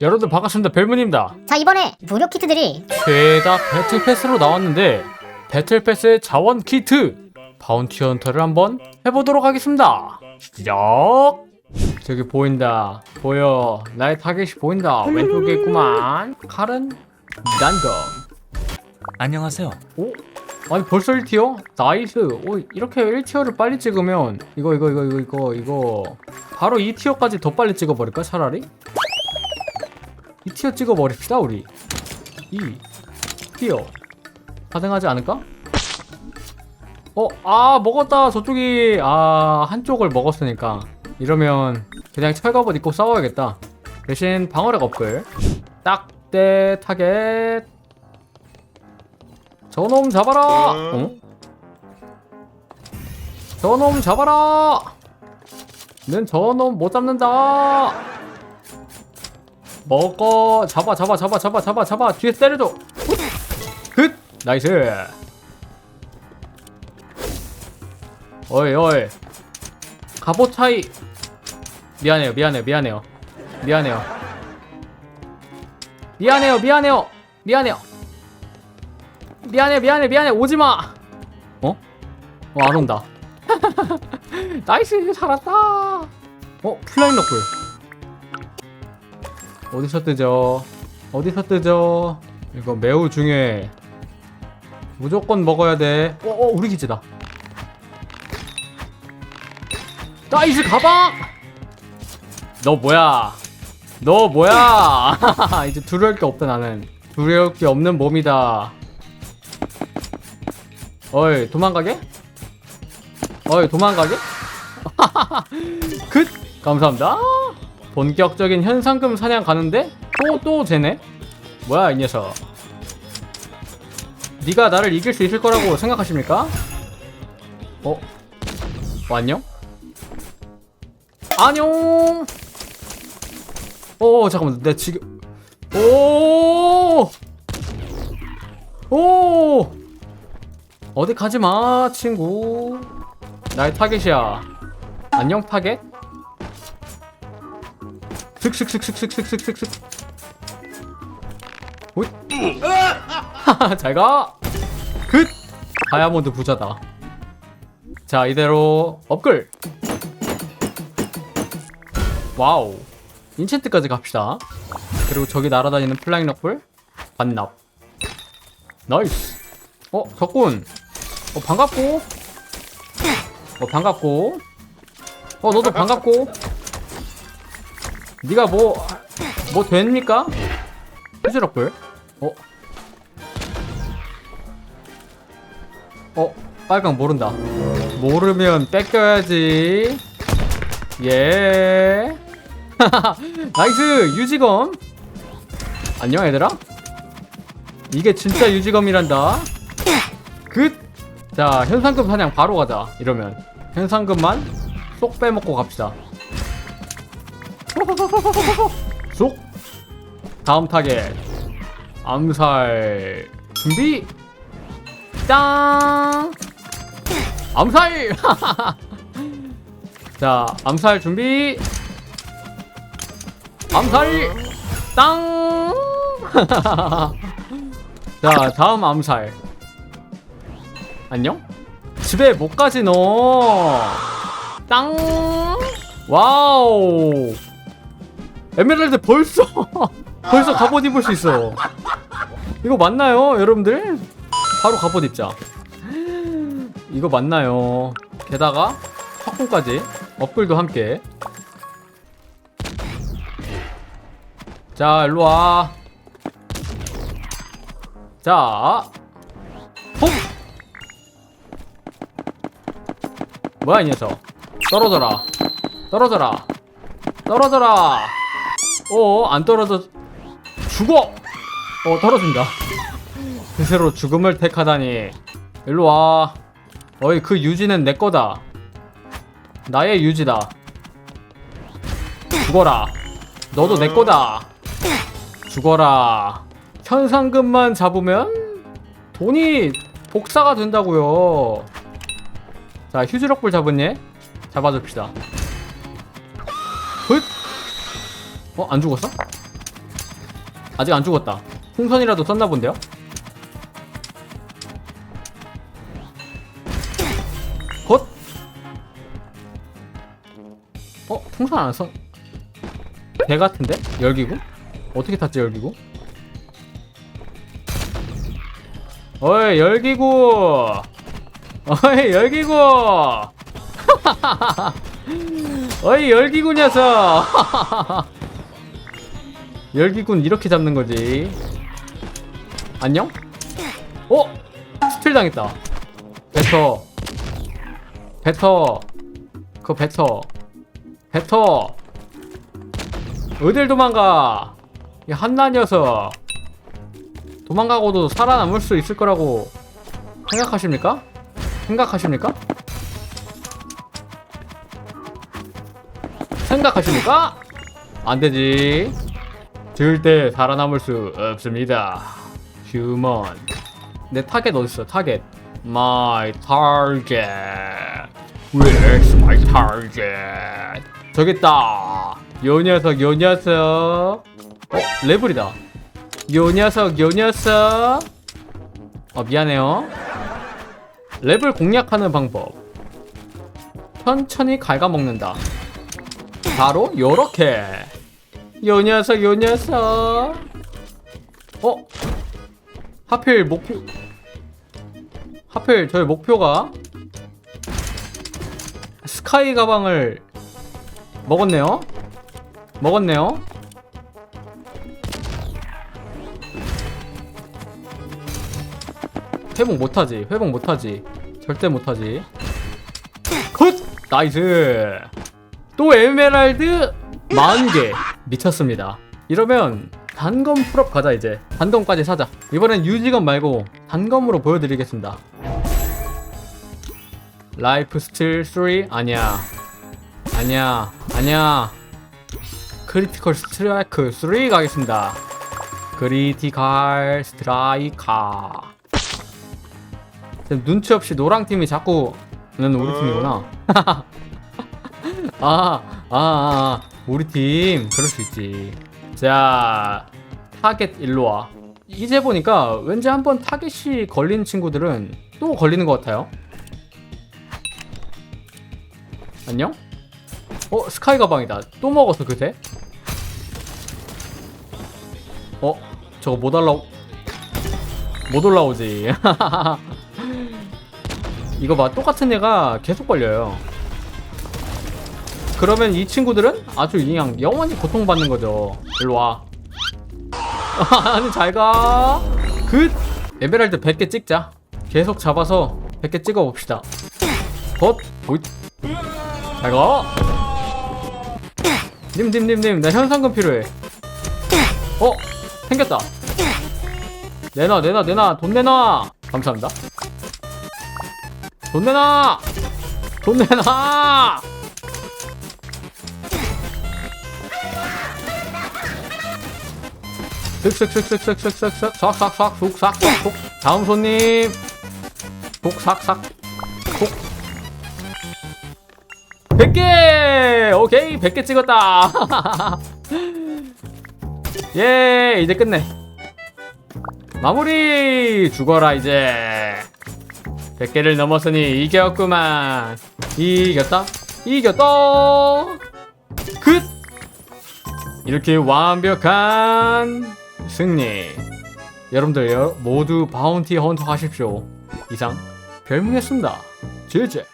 여러분들 반갑습니다. 벨문입니다. 자 이번에 무료 키트들이 죄다 배틀 패스로 나왔는데 배틀 패스의 자원 키트 바운티 헌터를 한번 해보도록 하겠습니다. 시작. 저기 보인다. 보여. 나의 타겟이 보인다. 왼쪽에 있구만. 칼은 난검. 안녕하세요. 오? 아니 벌써 1티어? 나이스. 오 이렇게 1티어를 빨리 찍으면 이거 이거 이거 이거 이거 이거 바로 2티어까지 더 빨리 찍어버릴까 차라리? 2티어 찍어버립시다 우리. 2 티어. 가능하지 않을까? 어? 아 먹었다 저쪽이. 아 한쪽을 먹었으니까. 이러면 그냥 철갑옷 입고 싸워야겠다. 대신 방어력 업글 딱대 타겟 저놈 잡아라! 어? 저놈 잡아라! 는 저놈 못 잡는다 먹어. 잡아 잡아 잡아 잡아 잡아 잡아. 뒤에 때려줘. 굿! 나이스. 어이 어이. 갑옷 차이. 미안해요 미안해요 미안해요. 미안해요. 미안해요 미안해요. 미안해요. 미안해 미안해 미안해. 오지마. 어? 어 안 온다. 나이스 살았다. 어 플라잉 럭블 어디서 뜨죠? 어디서 뜨죠? 이거 매우 중요해. 무조건 먹어야 돼. 어, 어 우리 기지다. 나이스 가방! 너 뭐야? 너 뭐야? 이제 두려울 게 없다 나는. 두려울 게 없는 몸이다. 어이 도망가게? 어이 도망가게? 굿! 감사합니다 본격적인 현상금 사냥 가는데 또또 쟤네 뭐야 이 녀석 네가 나를 이길 수 있을 거라고 생각하십니까? 어? 어 안녕? 안녕 어 잠깐만 내 지금 오 오! 어디 가지 마, 친구. 나의 타겟이야. 안녕, 타겟? 슥슥슥슥슥슥슥슥슥. 굿. 잘 가. 굿. 다이아몬드 부자다. 자, 이대로 업글. 와우. 인챈트까지 갑시다. 그리고 저기 날아다니는 플라잉 럭블 반납. 나이스. 어, 덕군. 어, 반갑고. 어, 반갑고. 어, 너도 반갑고. 네가 뭐, 뭐 됩니까? 휴지럭불. 어. 어, 빨강 모른다. 모르면 뺏겨야지. 예. 나이스, 유지검. 안녕, 얘들아. 이게 진짜 유지검이란다. 굿! 자, 현상금 사냥 바로 가자. 이러면. 현상금만 쏙 빼먹고 갑시다. 쏙! 다음 타겟. 암살. 준비! 땅! 암살! 자, 암살 준비! 암살! 땅! 자, 다음 암살. 안녕? 집에 못 가지 너. 땅. 와우. 에메랄드 벌써 벌써 갑옷 입을 수 있어. 이거 맞나요, 여러분들? 바로 갑옷 입자. 이거 맞나요? 게다가 석궁까지 업글도 함께. 자, 일로 와. 자, 홈. 뭐야 이 녀석 떨어져라 떨어져라 떨어져라 어 안 떨어져. 죽어! 어 떨어진다. 스스로 죽음을 택하다니. 일로 와. 어이 그 유지는 내 거다. 나의 유지다. 죽어라. 너도 내 거다. 죽어라. 현상금만 잡으면 돈이 복사가 된다고요. 자 휴지럭불 잡은 얘 잡아줍시다. 굿! 어? 안 죽었어? 아직 안 죽었다 풍선이라도 썼나 본데요? 곧 어? 풍선 안 써? 개 같은데? 열기구? 어떻게 탔지 열기구? 어이 열기구 어이 열기구 어이 열기구 녀석 열기군 이렇게 잡는 거지 안녕? 어? 스틸 당했다 뱉어 뱉어 그거 뱉어 뱉어 어딜 도망가 이 한나 녀석 도망가고도 살아남을 수 있을 거라고 생각하십니까? 생각하십니까? 생각하십니까? 안 되지. 절대 살아남을 수 없습니다. 휴먼. 내 타겟 어딨어? 타겟. My target. Where's my target? 저기 있다. 요 녀석, 요 녀석. 어, 레벨이다. 요 녀석, 요 녀석. 어, 미안해요. 랩을 공략하는 방법. 천천히 갉아먹는다. 바로 요렇게. 요 녀석, 요 녀석. 어? 하필 목표. 하필 저희 목표가 스카이 가방을 먹었네요. 먹었네요. 회복 못하지. 회복 못하지. 절대 못하지. 굿! 나이스. 또 에메랄드 40개. 미쳤습니다. 이러면 단검 풀업 가자 이제. 단검까지 사자. 이번엔 유지검 말고 단검으로 보여드리겠습니다. 라이프 스틸 3 아니야. 아니야. 아니야. 크리티컬 스트라이크 3 가겠습니다. 크리티컬 스트라이카. 눈치 없이 노랑 팀이 자꾸 는 우리 팀이구나. 아, 아, 아, 아, 우리 팀 그럴 수 있지. 자, 타겟 일로 와. 이제 보니까 왠지 한번 타겟이 걸린 친구들은 또 걸리는 것 같아요. 안녕? 어, 스카이 가방이다. 또 먹었어 그새? 어, 저거 못 올라 못 올라오지. 이거 봐 똑같은 애가 계속 걸려요 그러면 이 친구들은 아주 그냥 영원히 고통받는 거죠. 일로와. 아니 잘가. 에메랄드 100개 찍자. 계속 잡아서 100개 찍어 봅시다. 벗 보잇 잘가. 님님님님 나 현상금 필요해. 어? 생겼다. 내놔 내놔 내놔. 돈 내놔. 감사합니다. 돈 내놔! 돈 내놔! 슥슥슥슥슥슥슥 싹싹싹 쑥싹싹 다음 손님 쑥싹싹 쑥 100개! 오케이 100개 찍었다 예 이제 끝내 마무리 죽어라 이제 100개를 넘었으니 이겼구만 이겼다 이겼다 굿 이렇게 완벽한 승리. 여러분들 여- 모두 바운티 헌터 하십시오. 이상 별명했습니다. 제제